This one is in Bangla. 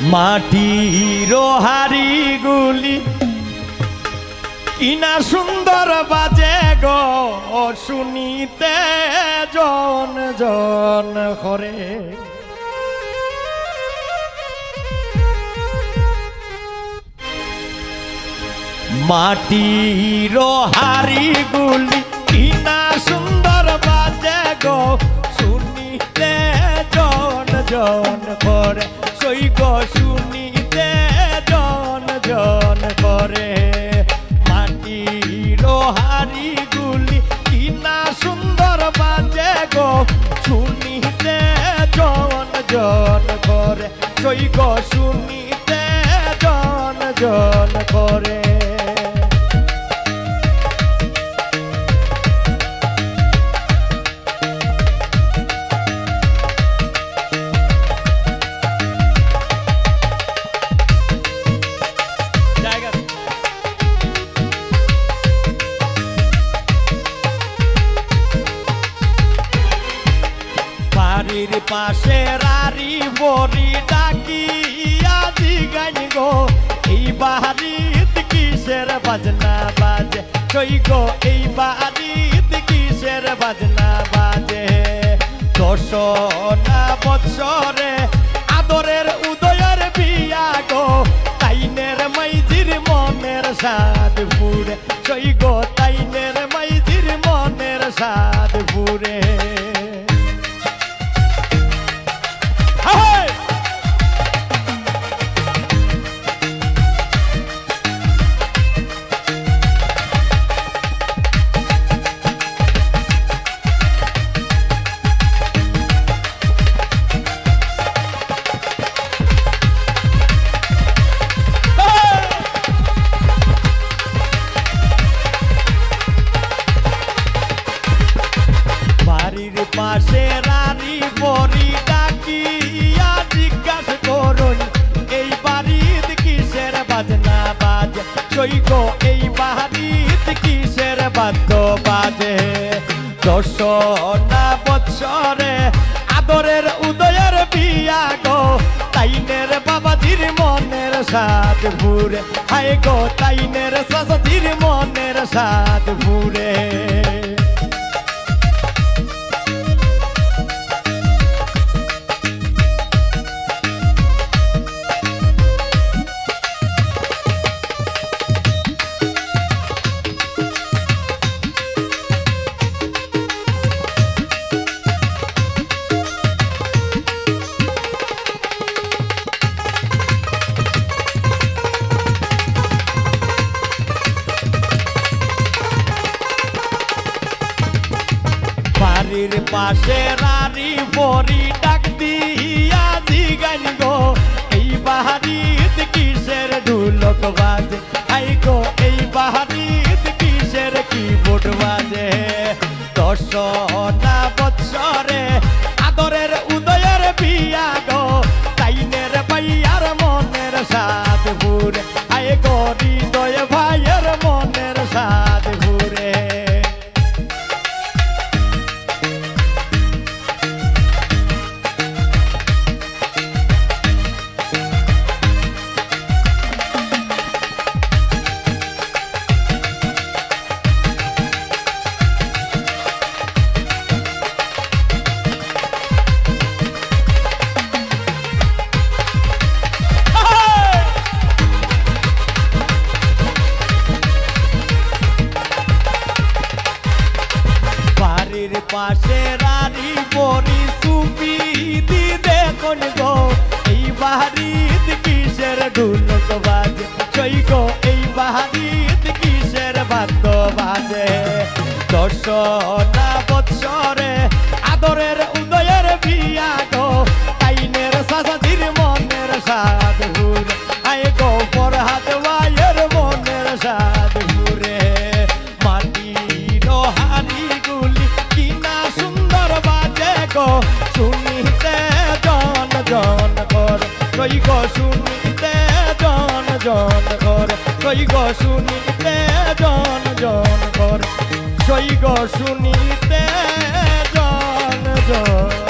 মাটির হাড়িগুলি কিনা সুন্দর বাজে গো, শুনিতে জন জন করে। মাটির হাড়িগুলি কিনা সুন্দর বাজে গো, শুনিতে জন জন করে সই গো শুনিতে জন জন করে। মাটির হাড়িগুলি কিনা সুন্দর বাজে গো। শুনিতে জন জন করে সই গো শুনিতে জন জন করে। পাশে রারি বড়ি ডাকি আজি গান গো, এই বাড়িত কিসের বাজনা বাজে? কই গো, এই বাড়িত কিসের বাজনা বাজে? দশ না বৎসরে আদরের উদয়ের বিয়া গো, তাইনের মাইজির মনের সাদ পুরে কই গো গো, এই বাড়িত কিসের বাদ্য বাজে দশ না বৎসরে আদরের উদয়ের বিয়া গো, তাইনের বাবাজির মনের সাদ ভুরে হায় গো, তাইনের সাসাজির মনের সাদ ভুরে বাড়ির পাশে রানী বড়ি ডাক দিয়া জিগান গো এই বাহারিত কিসের ঢুলক পাশে রানী বড়ি সুপি দিদে কোন গো। এই বাহারিত কিসের ঢুলক বাজে? সই গো, এই বাহারিত কিসের ভাত বাজে? দর্শনা বৎসরে গো শুনিতে জন জন কর গো শুনিতে জন জন কর। গো শুনিতে জন জন